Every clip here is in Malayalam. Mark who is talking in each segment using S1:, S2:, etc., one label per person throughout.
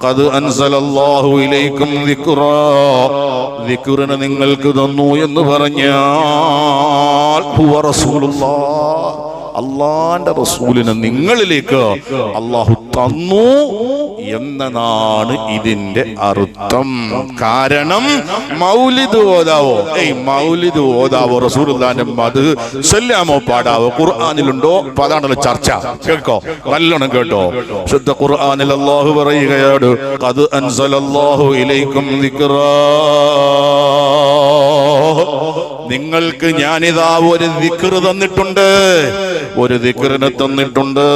S1: ഖദ് അൻസലല്ലാഹു ഇലൈക്കും ദിക്റാ. ദിക്റിനെ നിങ്ങൾക്ക് തന്നു എന്ന് പറഞ്ഞാൽ ഹുവ റസൂലുള്ളാഹ് അള്ളാന്റെ റസൂലിനെ നിങ്ങളിലേക്ക് അള്ളാഹു തന്നു എന്നതാണ് ഇതിന്റെ അർത്ഥം. കാരണം മൗലിദ് ഓതാവോ? ഏയ് മൗലിദ് ഓതാവോ? റസൂലുള്ളാന്റെ മത് ചെല്ലാമോ പാടാവോ? ഖുർആാനിലുണ്ടോ? അപ്പൊ അതാണല്ലോ ചർച്ച. കേൾക്കോ? നല്ലോണം കേട്ടോ. ശുദ്ധ ഖുർആനിൽ അള്ളാഹു പറയുകയാണ് ഖദ് അൻസലല്ലാഹു ഇലൈക്കും ദിക്റാ. നിങ്ങൾക്ക് ഞാനിതാ ഒരു ദിക്കർ തന്നിട്ടുണ്ട്. ഒരു ദിക്കറിനെ തന്നിട്ടുണ്ട്.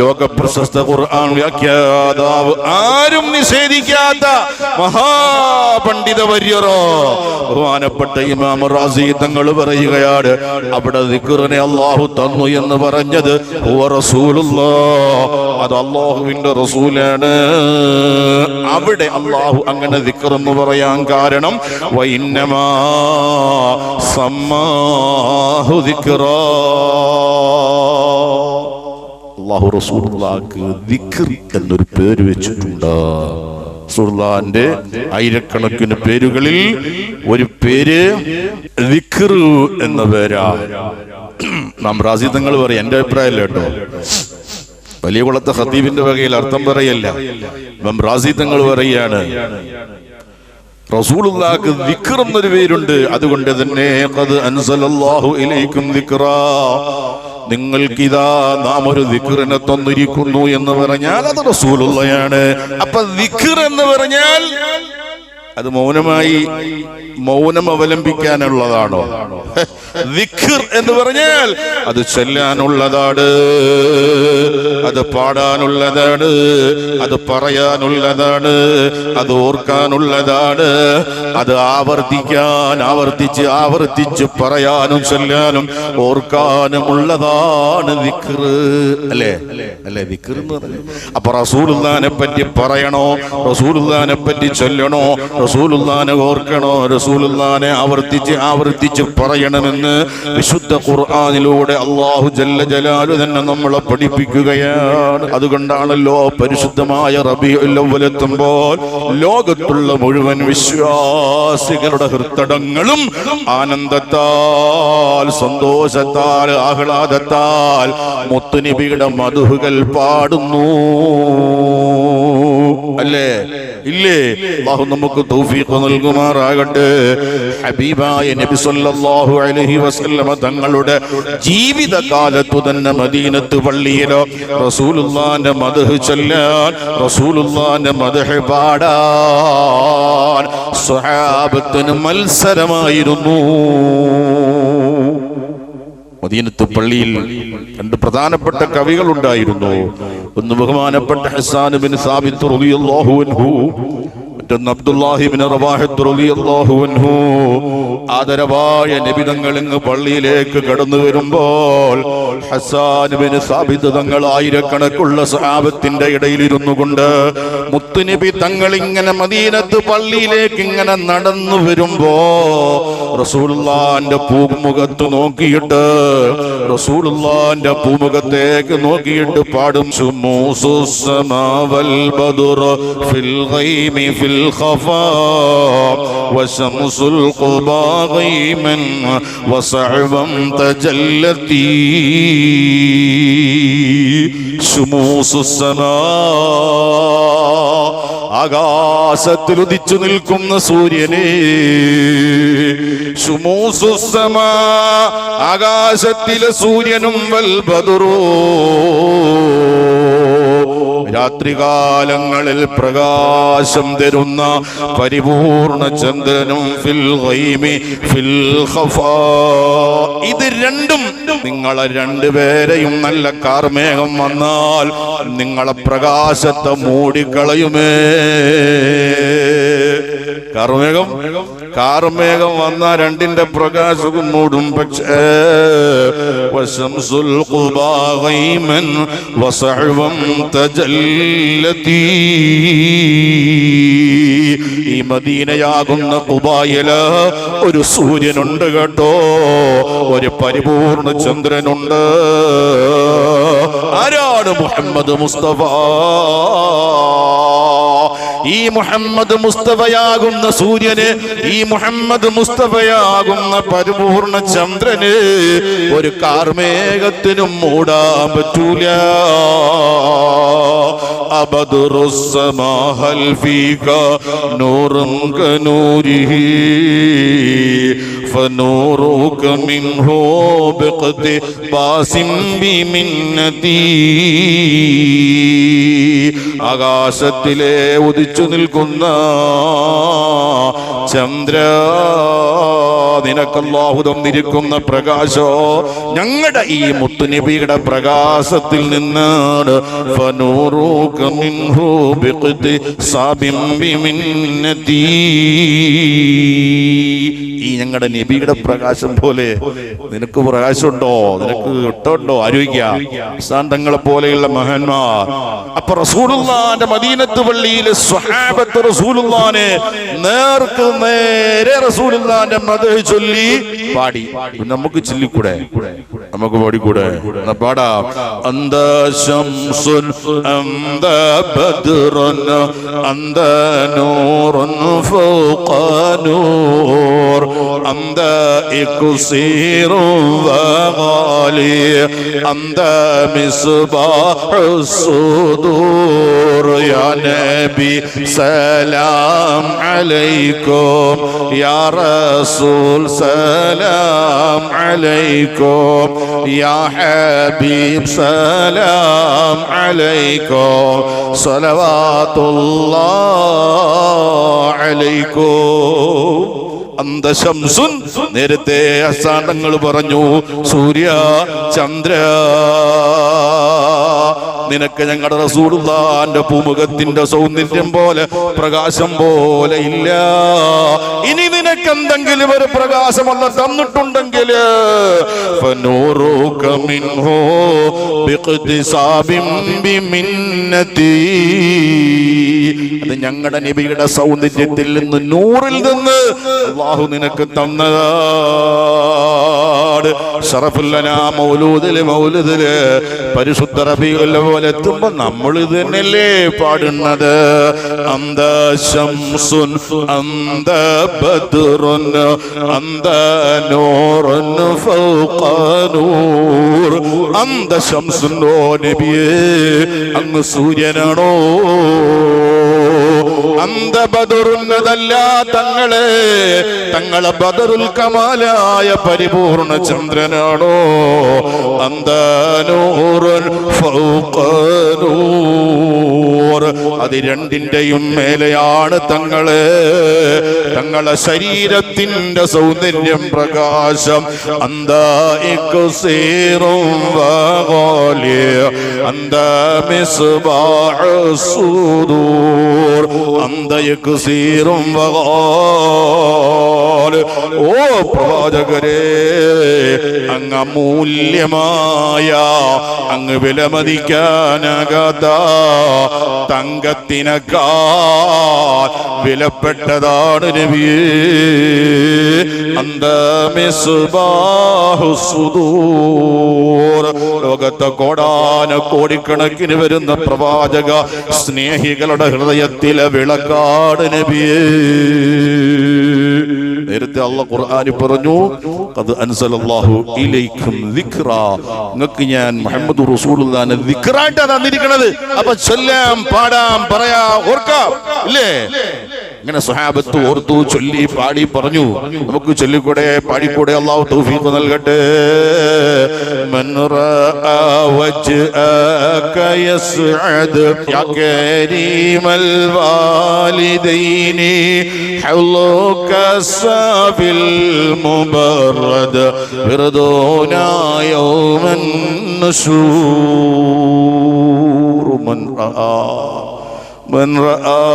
S1: ലോക പ്രശസ്ത ഖുർആൻ വ്യാഖ്യാതാവ്. ആരും നിഷേധിക്കാത്ത മഹാപണ്ഡിത വര്യറോ. ബഹുമാനപ്പെട്ട ഇമാം റാസി തങ്ങൾ പറയുകയാണ് അവിടെ ദിക്കറിനെ അള്ളാഹു തന്നു എന്ന് പറഞ്ഞത് അത് അള്ളാഹുവിന്റെ റസൂലാണ്. അവിടെ അള്ളാഹു അങ്ങനെ ദിക്കർ എന്ന് പറയാൻ കാരണം വൈന്നമാ സമ്മാഹു ദിക്റാ. അള്ളാഹു റസൂലുള്ളാഹിക്ക് ദിക്ർ എന്നൊരു പേര് വെച്ചിട്ടുണ്ട്. റസൂലുള്ളാന്റെ ആയിരക്കണക്കിന് പേരുകളിൽ ഒരു പേര് ദിക്ർ എന്ന പേരാ. നാം റാസിദങ്ങൾ പറയും എന്റെ അഭിപ്രായമല്ല കേട്ടോ. വലിയ കുളത്തെ ഹത്തീബിന്റെ വകയിൽ അർത്ഥം പറയല്ല. ഇമാം റാസി തങ്ങൾ പറയാണ് റസൂലുള്ളാഹിക്ക് ദിക്ർ എന്നൊരു പേരുണ്ട്. അതുകൊണ്ട് തന്നെ ഖദ് അൻസലല്ലാഹു ഇലൈക്കും ദിക്റാ. നിങ്ങൾക്കിതാ നാം ഒരു ദിക്റിനെ തന്നിരിക്കുന്നു എന്ന് പറഞ്ഞാൽ അത് റസൂലുള്ളയാണ്. അപ്പൊ ദിക്ർ എന്ന് പറഞ്ഞാൽ അത് മൗനമായി മൗനം അവലംബിക്കാനുള്ളതാണോ? എന്ന് പറഞ്ഞാൽ അത് ചെല്ലാനുള്ളതാണ് അത് പാടാനുള്ളതാണ് അത് പറയാനുള്ളതാണ് അത് ഓർക്കാനുള്ളതാണ് അത് ആവർത്തിക്കാൻ ആവർത്തിച്ച് ആവർത്തിച്ച് പറയാനും ചെല്ലാനും ഓർക്കാനും ഉള്ളതാണ് അല്ലേ? അല്ലേ? പറഞ്ഞു അപ്പൊ റസൂൽ പറ്റി പറയണോ? റസൂൽ പറ്റി ചൊല്ലണോ? റസൂലുള്ളാനെ ഓർക്കണോ? റസൂലുല്ലാനെ ആവർത്തിച്ച് ആവർത്തിച്ച് പറയണമെന്ന് വിശുദ്ധ ഖുർആാനിലൂടെ അള്ളാഹു ജല്ല ജലാലു തന്നെ നമ്മളെ പഠിപ്പിക്കുകയാണ്. അതുകൊണ്ടാണല്ലോ പരിശുദ്ധമായ റബിയുല്ലവലെത്തുമ്പോൾ ലോകത്തുള്ള മുഴുവൻ വിശ്വാസികളുടെ ഹൃത്തടങ്ങളും ആനന്ദത്താൽ സന്തോഷത്താൽ ആഹ്ലാദത്താൽ മുത്തുനിബിയുടെ മധുഹുകൾ പാടുന്നു. അല്ലേ? ഇല്ലേ? അള്ളാഹു നമുക്ക് തൗഫീഖ് നൽകുമാറാകട്ടെ. ഹബീബായ നബി സല്ലല്ലാഹു അലൈഹി വസല്ലമ തങ്ങളുടെ ജീവിതകാലത്തു തന്നെ മദീനത്ത് പള്ളിയിലോ റസൂലുള്ളാന്റെ മദ്ഹ് ചൊല്ലാൻ റസൂലുള്ളാന്റെ മദ്ഹ് പാടാൻ സ്വഹാബത്തിന് മത്സരമായിരുന്നു. മദീനത്ത് പള്ളിയിൽ രണ്ട് പ്രധാനപ്പെട്ട കവികൾ ഉണ്ടായിരുന്നു ഒന്ന് ബഹുമാനപ്പെട്ട ഹസാൻ ബിൻ സാബിത്ത് റളിയല്ലാഹു അൻഹു മറ്റൊന്ന് അബ്ദുല്ലാഹിബിൻ റവാഹത്ത് റളിയല്ലാഹു അൻഹു. ആദരവായ നബിതങ്ങൾ ഇങ്ങ് പള്ളിയിലേക്ക് കടന്നു വരുമ്പോൾ ഹസാനുബിന് ബിൻ സാബിത്ത് തങ്ങൾ ആയിരക്കണക്കുള്ള സഹാബത്തിന്റെ ഇടയിലിരുന്നു കൊണ്ട് മുത്തുനബി തങ്ങൾ ഇങ്ങനെ മദീനത്ത് പള്ളിയിലേക്ക് ഇങ്ങനെ നടന്നു വരുമ്പോ റസൂലുള്ളാന്റെ പൂമുഖത്ത് നോക്കിയിട്ട് റസൂലുള്ളാന്റെ പൂമുഖത്തേക്ക് നോക്കിയിട്ട് പാടും ശുമൂസു സമാവൽ ബദുർ ഫിൽ ഗൈമി ഫിൽ ഖഫാ وشمس ഖുബാ غيما وصعبا تجلتي. شموس السماء ആകാശത്തിൽ ഉദിച്ചു നിൽക്കുന്ന സൂര്യനെ. ശുമൂസുസമ ആകാശത്തിലെ സൂര്യനും വൽബദുറോ രാത്രികാലങ്ങളിൽ പ്രകാശം തരുന്ന പരിപൂർണ ചന്ദ്രനും ഫിൽ ഫിൽ ഇത് രണ്ടും നിങ്ങളെ രണ്ടുപേരെയും നല്ല കാർമേഘം വന്നാൽ നിങ്ങളെ പ്രകാശത്തെ മൂടിക്കളയുമേ. കാർമേഘം? കാർമേഘം വന്ന രണ്ടിന്റെ പ്രകാശവും മൂടും. പക്ഷേ വശംസുൽ തജല്ലതി. ഈ മദീനയാകുന്ന കുബായിൽ ഒരു സൂര്യനുണ്ട് കേട്ടോ. ഒരു പരിപൂർണ ചന്ദ്രനുണ്ട്. ആരാണ് മുഹമ്മദ് മുസ്തഫ? ഈ മുഹമ്മദ് മുസ്തഫയാകുന്ന സൂര്യന് ഈ മുഹമ്മദ് മുസ്തഫയാകുന്ന പരിപൂർണ ചന്ദ്രന് ഒരു കാർമേഘത്തിനും മൂടാൻ പറ്റൂല. അബദുറുസമാഹൽ നൂറും കനൂരിഹി فنورك منه باقتباس بمنتي ആകാശത്തിലെ ഉദിച്ചു നിൽക്കുന്ന ചന്ദ്ര നിനക്കല്ലാഹു തന്നിരിക്കുന്ന പ്രകാശോ ഞങ്ങളുടെ ഈ മുത്തുനബിയുടെ പ്രകാശത്തിൽ നിന്നാണ് ഫനൂറുക ഞങ്ങളുടെ നബിയുടെ പ്രകാശം പോലെ. നിനക്ക് പ്രകാശമുണ്ടോ? നിനക്ക് ഇട്ടുണ്ടോ ആരോഗ്യ. തങ്ങളെ പോലെയുള്ള മഹാന്മാർ. അപ്പൊ റസൂലുള്ളാന്റെ മദീനത്ത് പള്ളിയിലെ സ്വഹാബത്ത് റസൂലുള്ളാനെ നേർക്ക് നേരെ റസൂലുള്ളാന്റെ മത ചൊല്ലി പാടി. നമുക്ക് ചൊല്ലിക്കൂടെ? നമുക്ക് പാടിക്കൂടെ? പാടാ പാടാം. അന്ത ശംസുൻ അന്ത ബദ്റുൻ അന്ത നൂറുൻ ഫൗഖ നൂർ. أنت إكسير وغالي أنت مصباح الصدور. يا نبي سلام عليكم يا رسول سلام عليكم يا حبيب سلام عليكم. صلوات الله عليكم. അന്തശംസുൻ നേരത്തെ അസാന്തങ്ങൾ പറഞ്ഞു സൂര്യ ചന്ദ്ര നിനക്ക് ഞങ്ങളുടെ റസൂലുള്ളാന്റെ പൂമുഖത്തിന്റെ സൗന്ദര്യം പോലെ പ്രകാശം പോലെ ഇല്ല ഇനി നിനക്ക് എന്തെങ്കിലും ഒരു തന്നിട്ടുണ്ടെങ്കിൽ മിൻഹു ബിഖ്തിസാബിൻ ബിമിന്നതി. അത് ഞങ്ങളുടെ നബിയുടെ സൗന്ദര്യത്തിൽ നിന്ന് നൂറിൽ നിന്ന് അള്ളാഹു നിനക്ക് മൗലൂദിൽ പരിശുദ്ധ പോലെ എത്തുമ്പോ നമ്മൾ ഇത് പാടുന്നത്. അന്ത ശംസുൻ അന്ത ബദ്റുൻ അന്ത നൂറുൻ അന്ത ശംസുൻ നബിയേ അങ്ങ് സൂര്യനാണോ? അന്ത ബദറുന്നതല്ല തങ്ങളെ. തങ്ങളെ ബദറുൽ കമാലായ പരിപൂർണ ചന്ദ്രനാണോ? അന്ത നൂറുൻ ഫൗഖ നൂർ അത് രണ്ടിന്റെയും മേലെയാണ് തങ്ങൾ. തങ്ങളെ ശരീരത്തിന്റെ സൗന്ദര്യം പ്രകാശം. അന്തീറും ഓ പ്രവാചകരെ അങ്ങ് അമൂല്യമായ അങ്ങ് വിലമതിക്കാനാകാത്ത തങ്കത്തിനേക്കാൾ വിലപ്പെട്ടതാണ് നബിയേ ലോകത്തെ കോടാന കോടിക്കണക്കിന് വരുന്ന പ്രവാചക സ്നേഹികളുടെ ഹൃദയത്തിലെ വിളക്കാട് നബിയേ നേരത്തെ അള്ള ഖുർആാനി പറഞ്ഞു അത് അൻസലല്ലാഹു ഇലൈക്കും ദിക്റ. നിങ്ങൾക്ക് ഞാൻ മുഹമ്മദ് റസൂലുള്ളാഹിനെ ദിക്റായിട്ടാ തന്നിരിക്കണത്. അപ്പൊ ചൊല്ലാം പാടാം പറയാം ഓർക്കാം. ഇല്ലേ? ഇങ്ങനെ സ്വഹാബത്ത് ഓർത്തു ചൊല്ലി പാടി പറഞ്ഞു. നമുക്ക് ചൊല്ലിക്കൂടെ പാടിക്കൂടെ അള്ളാഹു തൗഫീഖ് നൽകട്ടെ. من رأى وجهك يسعد. يا كريم الوالدين حولك السافي المبرد. بردونا يوم النشور. من رأى من رأى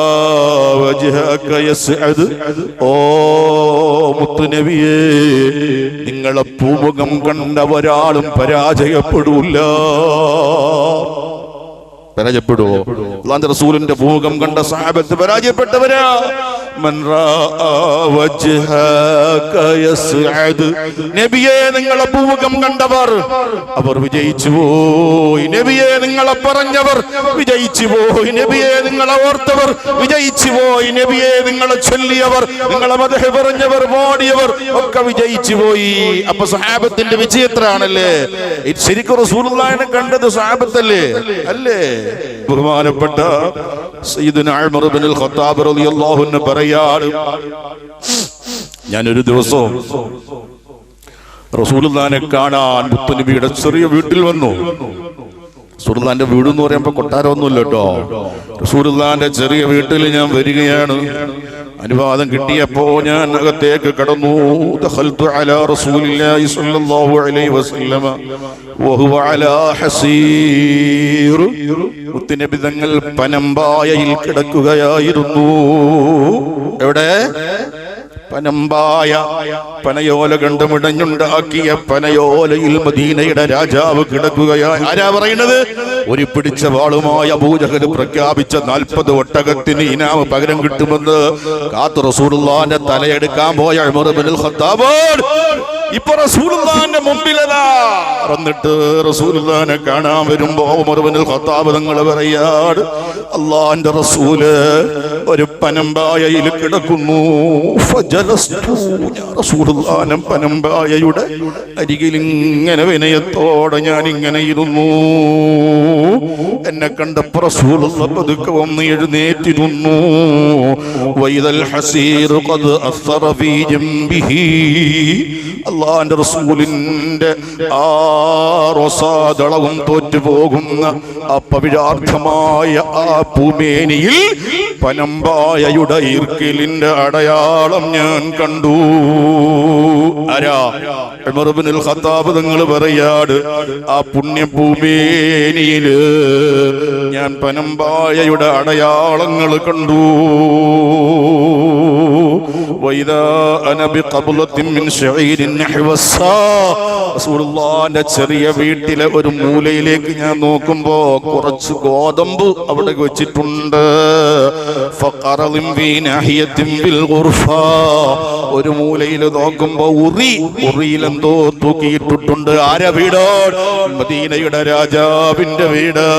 S1: وجهك يسعد ഓ മുത്തുനബിയേ നിങ്ങളെ പൂമുഖം കണ്ട ഒരാളും പരാജയപ്പെടൂല പരാജയപ്പെടുവോ അള്ളാന്റെ റസൂലിന്റെ ഭൂമുഖം കണ്ട സഹാബത്ത് പരാജയപ്പെട്ടവരാ മൻ راى വജ്ഹക يسعد. നബിയെ നിങ്ങളെ ഭൂമുഖം കണ്ടവർ അവർ വിജയിച്ചു പോയി. നബിയെ നിങ്ങളെ പറഞ്ഞവർ വിജയിച്ചു പോയി. നബിയെ നിങ്ങളെ ഓർത്തവർ വിജയിച്ചു പോയി. നബിയെ നിങ്ങളെ ചൊല്ലിയവർ നിങ്ങളെ മതഹ പറഞ്ഞവർ ഓടിയവർ ഒക്കെ വിജയിച്ചു പോയി. അപ്പൊ സഹാബത്തിന്റെ വിജയത്രാണല്ലേ ശരിക്കും റസൂലുള്ളാഹിനെ കണ്ടത് സഹാബത്തല്ലേ അല്ലേ? ബഹുമാനപ്പെട്ട സയ്യിദുന ഉമർ ഇബ്നുൽ ഖത്താബ് റളിയല്ലാഹു അൻഹു പറയാണ് ഞാനൊരു ദിവസം റസൂലുള്ളാഹിനെ കാണാൻ മുത്തുനബിയുടെ ചെറിയ വീട്ടിൽ വന്നു. റസൂലുള്ളാന്റെ വീട് എന്ന് പറയുമ്പോ കൊട്ടാരമൊന്നുമില്ല കേട്ടോ. റസൂലുള്ളാന്റെ ചെറിയ വീട്ടിൽ ഞാൻ വരികയാണ്. അനുവാദം കിട്ടിയപ്പോ ഞാൻ അകത്തേക്ക് കടന്നു. അലാ റസൂലില്ലാഹി സ്വല്ലല്ലാഹു അലൈഹി വസല്ലമ. അലാ ഹസീർ. തങ്ങൾ പനമ്പായയിൽ കിടക്കുകയായിരുന്നു. എവിടെ? പനമ്പായ. പനയോല കണ്ടുമിടഞ്ഞുണ്ടാക്കിയ പനയോലയിൽ മദീനയുടെ രാജാവ് കിടക്കുകയായി ആരാ പറയുന്നത് ഒരു പിടിച്ച വാളുമായി അബൂജഹൽ പ്രഖ്യാപിച്ച നാൽപ്പത് ഒട്ടകത്തിന് ഇനാമ് പകരം കിട്ടുമെന്ന് കാത്തു റസൂലുള്ളാന്റെ തലയെടുക്കാൻ പോയ ഖത്താബ്. ഇപ്പൊ റസൂലുള്ളാന്റെ മുമ്പിലതാ. എന്നിട്ട് റസൂലുള്ളാനെ കാണാൻ വരുമ്പോ ഇബ്നുൽ ഖത്താബ് തങ്ങൾ പറയാട് അള്ളാന്റെ റസൂൽ ഒരു പനമ്പായയിൽ കിടക്കുന്നു. റസൂലുള്ളാനം പനമ്പായയുടെ അരികിൽ ഇങ്ങനെ വിനയത്തോടെ ഞാൻ ഇങ്ങനെ ഇരുന്നു. എന്നെ കണ്ടപ്പോ റസൂലുള്ള പതുക്കെ വന്ന് എഴുന്നേറ്റിരുന്നു. വൈദൽ ഹസീർ ഖദ് അസ്റ ഫീ ജംബിഹി. അള്ളാന്റെ റസൂലിന്റെ ആ റൊസാദളവും തോറ്റുപോകുന്ന ആ പവിഴാർത്ഥമായ ആ പൂമേനിയിൽ പനമ്പായയുടെ ഈർക്കിലിന്റെ അടയാളം ഞാൻ കണ്ടു. ആരാ? ഉമർ ഇബ്നുൽ ഖത്താബ് തങ്ങൾ പറയാട് ആ പുണ്യഭൂമേനിയിൽ ഞാൻ പനമ്പായയുടെ അടയാളങ്ങൾ കണ്ടു. ചെറിയ വീട്ടിലെ ഒരു മൂലയിലേക്ക് ഞാൻ നോക്കുമ്പോ കുറച്ച് ഗോതമ്പ് അവിടെ വെച്ചിട്ടുണ്ട്. ഒരു മൂലയിൽ നോക്കുമ്പോ ഉറി ഉറിയിൽ തൂക്കിയിട്ടിട്ടുണ്ട്. ആരാ വീടോ? മദീനയുടെ രാജാവിന്റെ വീടോ.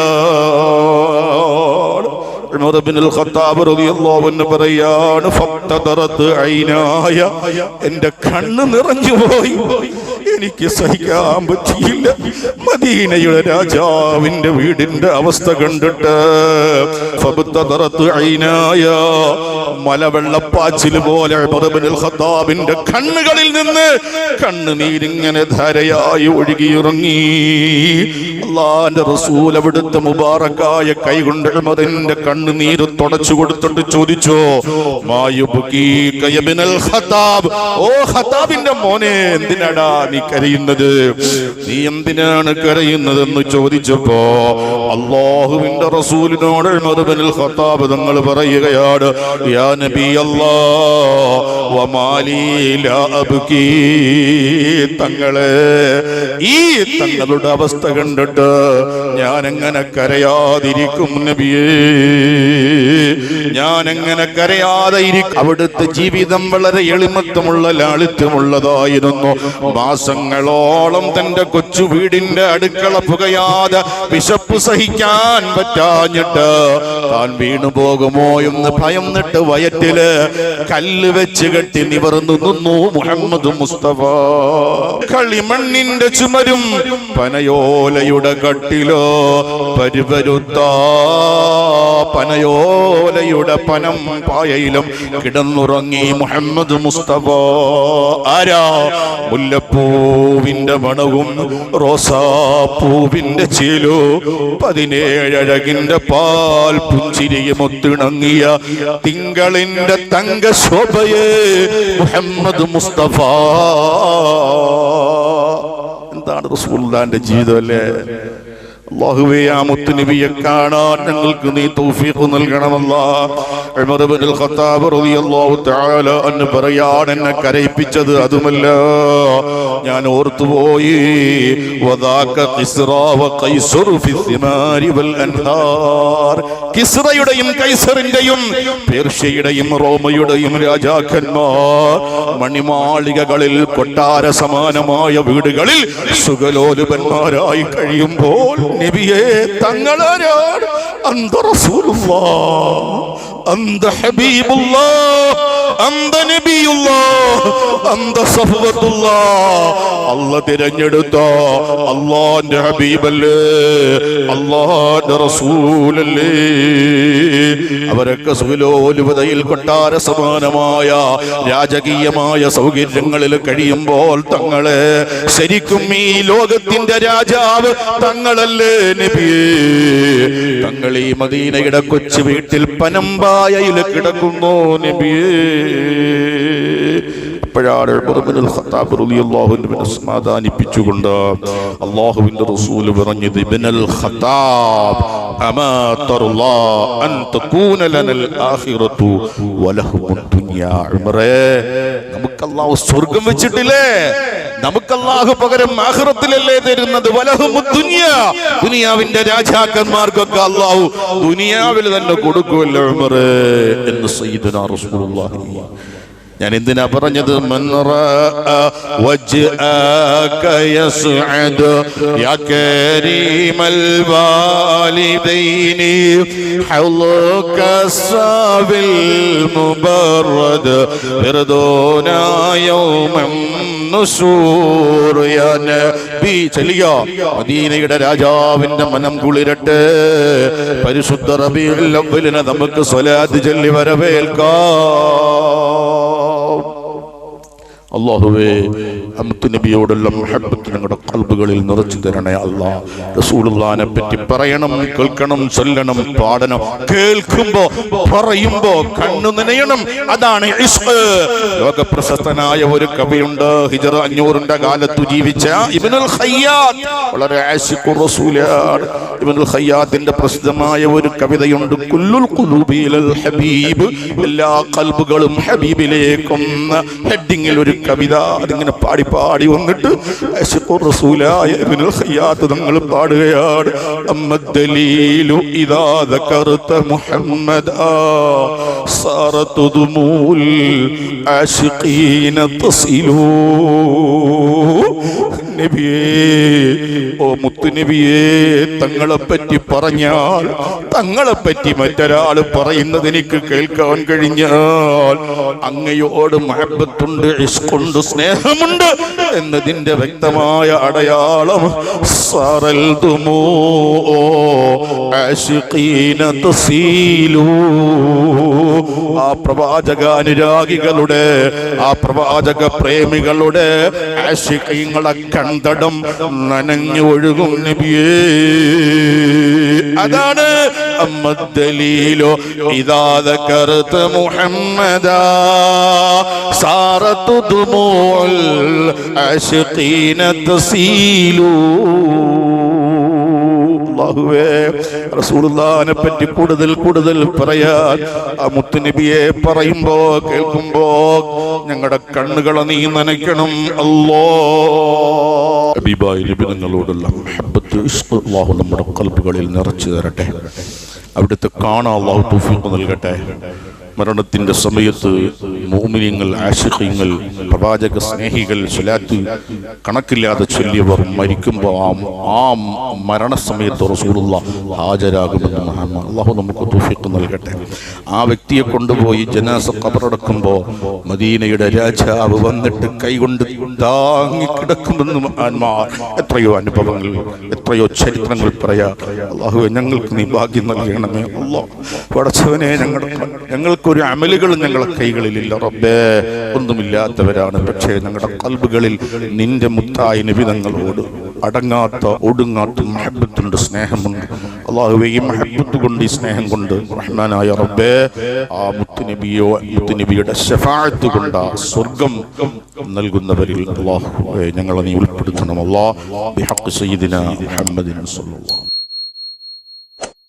S1: ഉമർ ഖത്താബ് റളിയല്ലാഹു അൻഹു പറയാണ് ഫത്തദറത്ത് ഐനായ കണ്ണ് നിറഞ്ഞു പോയി എനിക്ക് സഹിക്കാൻ പറ്റിയില്ല മദീനയുടെ രാജാവിന്റെ വീടിന്റെ അവസ്ഥ കണ്ടിട്ട് മലവെള്ളപ്പാച്ചിൽ പോലെ ഖത്താബിന്റെ കണ്ണുകളിൽ നിന്ന് കണ്ണുനീരിങ്ങനെ ധാരയായി ഒഴുകിയിറങ്ങി. അള്ളാന്റെ റസൂൽ അവിടുത്തെ മുബാറക്കായ കൈകൊണ്ട് മതിന്റെ കണ്ണുനീര് തുടച്ചു കൊടുത്തിട്ട് ചോദിച്ചോ ഇബ്നുൽ ഖത്താബ്? ഓ ഖത്താബിന്റെ മോനെ എന്തിനടാ നീ കരയുന്നത്? നീ എന്തിനാണ് കരയുന്നതെന്ന് ചോദിച്ചപ്പോ അള്ളാഹുവിന്റെ റസൂലിനോട് ഇബ്നുൽ ഖത്താബ് തങ്ങൾ പറയുകയാണ് യാ നബി തങ്ങളെ ഈ തങ്ങളുടെ അവസ്ഥ കണ്ടിട്ട് ഞാൻ എങ്ങനെ കരയാതിരിക്കും നബിയേ? ഞാൻ എങ്ങനെ കരയാതെ അവിടുത്തെ ജീവിതം വളരെ എളിമത്വമുള്ള ലാളിത്യമുള്ളതായിരുന്നു. മാസങ്ങളോളം തന്റെ കൊച്ചു വീടിന്റെ അടുക്കള പുകയാതെ വിശപ്പ് സഹിക്കാൻ പറ്റാഞ്ഞിട്ട് താൻ വീണു പോകുമോ എന്ന് ഭയം നിട്ട് വയറ്റിൽ കല്ല് വെച്ച് കെട്ടി നിവർന്നു നിന്നു മുഹമ്മദ് മുസ്തഫ. കളിമണ്ണിന്റെ ചുമരും പനയോലയുടെ കട്ടിലോ പരുപരുത്ത. പനയോലയുടെ പനം പായയിലും കിടന്നുറങ്ങി മുഹമ്മദ് മുസ്തഫ. ആരാ? മുല്ലപ്പൂവിന്റെ മണവും റോസാപ്പൂവിന്റെ ചീലു പതിനേഴഴകിന്റെ പാൽ പുഞ്ചിരിയും ഒത്തിണങ്ങിയ തിങ്കളിന്റെ തങ്ക ശോഭയെ മുഹമ്മദ് മുസ്തഫ. എന്താണ് റസൂൽ ജീവിതം അല്ലേ? കാണാൻ ഞങ്ങൾക്ക് നീ തൗഫീഖ് നൽകണമല്ല. ഉമർ ഇബ്നുൽ ഖത്താബ് റളിയല്ലാഹു തആല എന്ന് പറയാൻ എന്നെ കരയിപ്പിച്ചത് അതുമല്ല. ഞാൻ ഓർത്തുപോയി. വദാക വ വൽ അൻഹാർ. പേർഷ്യയുടെയും റോമയുടെയും രാജാക്കന്മാർ മണിമാളികകളിൽ കൊട്ടാര സമാനമായ വീടുകളിൽ സുഖലോലുപന്മാരായി കഴിയുമ്പോൾ നബിയെ തങ്ങളാരാണ് അന്ത റസൂലുള്ളാ അന്ത ഹബീബുള്ളാ അന്ത നബിയുള്ളാ അന്ത സഫവത്തുള്ളാ അല്ല തിരഞ്ഞെടുത്തോ. അള്ളാന്റെ ഹബീബല്ലേ അള്ളാന്റെ റസൂലല്ലേ. അവരൊക്കെ സുഖലോലുപതയിൽ കൊട്ടാര സമാനമായ രാജകീയമായ സൗകര്യങ്ങളിൽ കഴിയുമ്പോൾ തങ്ങളെ ശരിക്കും ഈ ലോകത്തിന്റെ രാജാവ് തങ്ങളല്ലേ നബിയേ. തങ്ങൾ ഈ മദീനയുടെ കൊച്ചു വീട്ടിൽ പനമ്പായയിൽ കിടക്കുന്നു നബിയേ. അപ്പോഴാണ് സമാധാനിപ്പിച്ചുകൊണ്ട് അല്ലാഹുവിന്റെ റസൂൽ പറഞ്ഞത് ഇബ്നുൽ ഖത്താബ് അമാ അൻ തകൂന ലനൽ ആഖിറതു വലഹുമുദ് ദുനിയ. ഉമറേ നമുക്ക് സ്വർഗം വെച്ചിട്ടില്ലേ? നമുക്ക് അല്ലാഹു പകരം ആഹ്റത്തിലല്ലേ തരുന്നത്? ദുനിയാവിന്റെ രാജാക്കന്മാർക്കൊക്കെ അല്ലാഹു ദുനിയാവിൽ തന്നെ കൊടുക്കുമല്ലോ എന്ന് സയ്യിദുനാ റസൂലുള്ളാഹി. ഞാൻ എന്തിനാ പറഞ്ഞത്? മുബറദ് ചലിയ മദീനയുടെ രാജാവിന്റെ മനം കുളിരട്ടെ. പരിശുദ്ധ റബീലിനെ നമുക്ക് സ്വലാത്ത് ചൊല്ലി വരവേൽക്കാം. അള്ളാഹുവേ അമുത്ത് നബിയോടുള്ള മഹബത്ത് ഞങ്ങളുടെ കൽബുകളിൽ നിറച്ചു തരണേ അല്ല. റസൂലുള്ളാനെ പറ്റി പറയണം കേൾക്കണം ചൊല്ലണം പാടണം. കേൾക്കുമ്പോ പറയുമ്പോ കണ്ണു നനയണം. അതാണ് ലോകപ്രശസ്തനായ ഒരു കവിയുണ്ട് ഹിജർ അഞ്ഞൂറിന്റെ കാലത്ത് ജീവിച്ച ഇബ്നുൽ ഖയ്യാത്ത് വളരെ റസൂലാണ്. ഇബ്നുൽ ഖയ്യാത്തിന്റെ പ്രസിദ്ധമായ ഒരു കവിതയുണ്ട് കുല്ലുൽ ഖുലൂബിലൽ ഹബീബ് എല്ലാ കൽബുകളും ഹബീബിലേക്കും. ഹെഡിങ്ങിൽ ഒരു കവിത അതിങ്ങനെ പാടി പാടി വന്നിട്ട് ആശിഖുർ റസൂലായ ഇബ്നുൽ ഖയ്യാത്ത് തങ്ങൾ പാടുകയാണ് അമ്മദ്ദലീലു ഇദാ ذكرت محمدا صارت دموع العاشقين تصل നബിയേ ഓ മുത്തുനബിയേ തങ്ങളെ പറ്റി പറഞ്ഞാൽ തങ്ങളെ പറ്റി മറ്റൊരാൾ പറയുന്നത് എനിക്ക് കേൾക്കാൻ കഴിഞ്ഞാൽ അങ്ങയോട് മഹബത്തുണ്ട് ഇഷ്കുണ്ട് സ്നേഹമുണ്ട് എന്നതിന്റെ വ്യക്തമായ അടയാളം സാറൽ തുമോ ആ പ്രവാചക അനുരാഗികളുടെ ആ പ്രവാചക പ്രേമികളുടെ ആശിഖീങ്ങളെ കണ്ടടം നനഞ്ഞു ഒഴുകും നബിയേ. അതാണ് അമ്മദലീലോ ഇതാത കറുത്ത് മുഹമ്മദ. സാറത്തു തുമോൽ അശുഖീനത്ത് സീലൂ അള്ളാഹുവേ റസൂലുള്ളാഹിനെ പറ്റി കൂടുതൽ കൂടുതൽ പറയാൻ ആ മുത്തുനബിയെ പറയുമ്പോ കേൾക്കുമ്പോ ഞങ്ങളുടെ കണ്ണുകളെ നീ നനയ്ക്കണം. അല്ലോ ഹബീബായ നബി നിങ്ങളോടുള്ള അള്ളാഹു നമ്മുടെ കൽപ്പുകളിൽ നിറച്ചു തരട്ടെ. അവിടുത്തെ കാണാൻ അള്ളാഹു തൗഫീഖ് നൽകട്ടെ. മരണത്തിന്റെ സമയത്ത് മോമിനിയങ്ങൾ ആശിഖ്യങ്ങൾ പ്രവാചക സ്നേഹികൾ സ്വലാത്ത് കണക്കില്ലാതെ ചൊല്ലിയവർ മരിക്കുമ്പോൾ ആ ആ മരണസമയത്ത് റസൂലുള്ള ഹാജരാകുമെന്ന് അള്ളാഹു നമുക്ക് തൗഫീഖ് നൽകട്ടെ. ആ വ്യക്തിയെ കൊണ്ടുപോയി ജനാസ കബറടക്കുമ്പോൾ മദീനയുടെ രാജാവ് വന്നിട്ട് കൈകൊണ്ട് താങ്ങി കിടക്കുമെന്ന് എത്രയോ അനുഭവങ്ങൾ എത്രയോ ചരിത്രങ്ങൾ പറയാ. അള്ളാഹുവെ ഞങ്ങൾക്ക് നീ ഭാഗ്യം നൽകണമേ അള്ളാഹ്. പടച്ചവനെ ഞങ്ങളുടെ ഞങ്ങൾക്കൊരു അമലുകളും ഞങ്ങളുടെ കൈകളിലില്ല റബ്ബേ. ഒന്നുമില്ലാത്തവരാണ്. പക്ഷേ ഞങ്ങളുടെ കൽബുകളിൽ നിന്റെ മുത്തായ നിബിതങ്ങളോട് അടങ്ങാത്ത ഒടുങ്ങാത്ത മഹബത്തുണ്ട് സ്നേഹമുണ്ട്. അള്ളാഹുവെ ഈ മഹബത്ത് കൊണ്ട് ഈ സ്നേഹം കൊണ്ട് റഹ്മാനായ റബ്ബേ ആ മുത്തുനബിയോ മുത്തുനബിയുടെ ഷഫാഴത്ത് കൊണ്ട് ആ സ്വർഗം നൽകുന്നവരിൽ അള്ളാഹു ഞങ്ങളെ നീ ഉൾപ്പെടുത്തണം. അള്ളാഹ് ബിഹഖ് സയ്യിദിന മുഹമ്മദിൻ